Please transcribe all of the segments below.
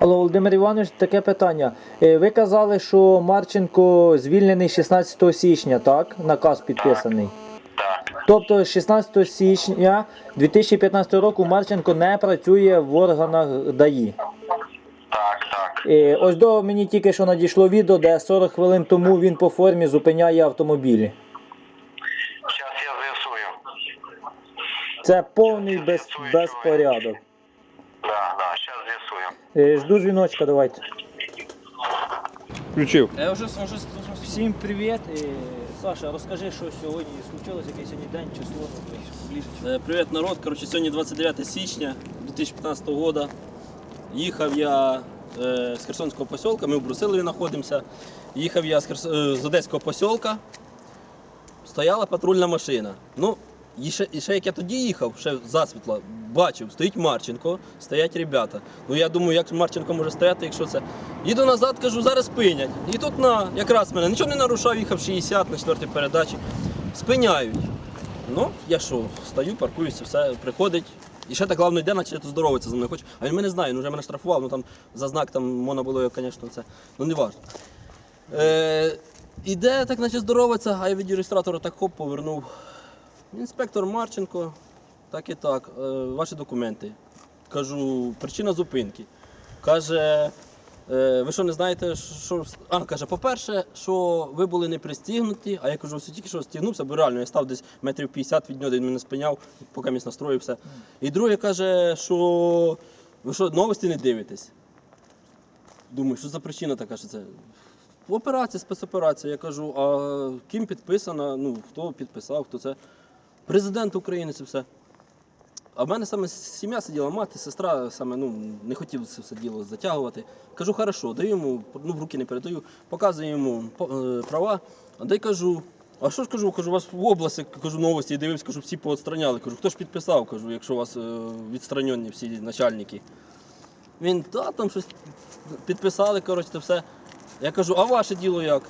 Алло, Володимир Іванович, таке питання. Е, Ви казали, що Марченко звільнений 16 січня, так? Наказ підписаний. Так. Тобто 16 січня 2015 року Марченко не працює в органах ДАІ. Так, так. Е, Ось до мені тільки що надійшло відео, де 40 хвилин тому він по формі зупиняє автомобілі. Зараз я з'ясую. Це повний без, безпорядок. Да, да, зараз з'ясую. Е, Жду дзвіночка, давайте. Включив. Я вже, вже, вже Всім привіт. Е, Саша, розкажи, що сьогодні случилось, який сьогодні день, число, ближче. Е, Привіт, народ. Коротше, сьогодні 29 січня 2015 року. Їхав я е, з Херсонського посілка, ми в Брусилові знаходимося. Їхав я з, Херс... е, з Одеського посілка. Стояла патрульна машина. Ну, і ще, і ще як я тоді їхав, ще засвітло, бачив, стоїть Марченко, стоять ребята. Ну я думаю, як Марченко може стояти, якщо це. Їду назад, кажу, зараз спинять. І тут на якраз мене нічого не нарушав, їхав 60 на четвертій передачі. Спиняють. Ну, я що, стою, паркуюся, все, приходить. І ще так главно йде, наче здоровиться зі мною хоче. А він мене знає, ну вже мене штрафував, ну там за знак там можна було, звісно, це. Ну не важливо. Е, іде, так наче здоровиться, а я від реєстратора так хоп повернув. Інспектор Марченко, так і так, е, ваші документи. Кажу, причина зупинки. Каже, е, ви що не знаєте, що. А, каже, по-перше, що ви були не пристігнуті, а я кажу, все тільки що стігнувся, бо реально я став десь метрів 50 від нього, він мене спиняв, поки місь настроївся. І друге каже, що ви що, новості не дивитесь? Думаю, що за причина така, що це. Операція, спецоперація. Я кажу, а ким підписана? Ну, хто підписав, хто це? Президент України це все. А в мене саме сім'я сиділа, мати, сестра саме ну, не хотіли це все діло затягувати. Кажу, хорошо, даю йому, ну в руки не передаю, показую йому е, права, а дай кажу. А що ж кажу, кажу, у вас в області кажу новості, дивився, кажу, всі поотстраняли. Кажу, хто ж підписав, кажу, якщо у вас е, відстранені всі начальники. Він, та, там щось підписали, коротше, все. Я кажу, а ваше діло як?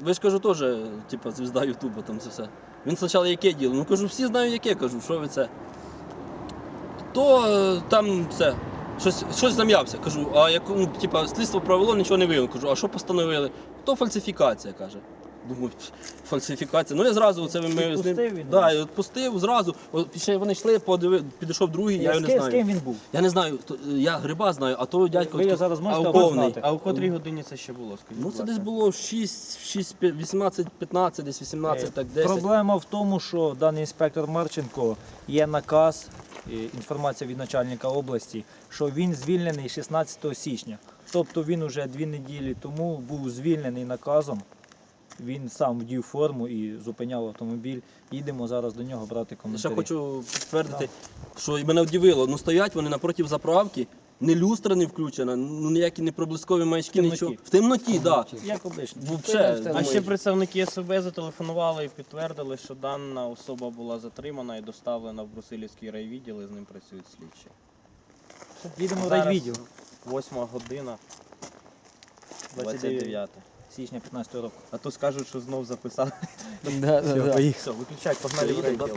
Ви ж кажу, теж, типу, звізда Ютуба, там це все. Він спочатку яке діло? Ну кажу, всі знають яке, кажу, що ви це. То е, там це. Щось, щось зам'явся. Кажу, а як ну, типа, слідство провело, нічого не виявило. Кажу, а що постановили? То фальсифікація, каже. Думаю, фальсифікація. Ну я зразу це ми з ним. Він? Да, я відпустив зразу. Ще вони йшли, подиви, підійшов другий, я його не знаю. з ким він був? Я не знаю, то, я гриба знаю, а то дядько. Ви його зараз можете а, повний. А у котрій годині це ще було? Скажіть, Ну це десь було 6, 6 18, 15, десь 18, так 10. Проблема в тому, що даний інспектор Марченко є наказ, інформація від начальника області, що він звільнений 16 січня. Тобто він уже дві неділі тому був звільнений наказом. Він сам вдів форму і зупиняв автомобіль. Їдемо зараз до нього брати Я коментарі. ще хочу підтвердити, що мене вдивило, ну стоять вони напроти заправки, не люстра не включена, ну ніякі не проблискові маячки, темноті. нічого. В темноті, так. Да. Як обично. Вообще, А ще представники СБ зателефонували і підтвердили, що дана особа була затримана і доставлена в Брусилівський райвідділ і з ним працюють слідчі. Їдемо в Зараз райвідділ. Восьма година, 29 29. січня 15 року. А то скажуть, що знов записали. Все, поїхали. Все, виключай, погнали в райвідділ.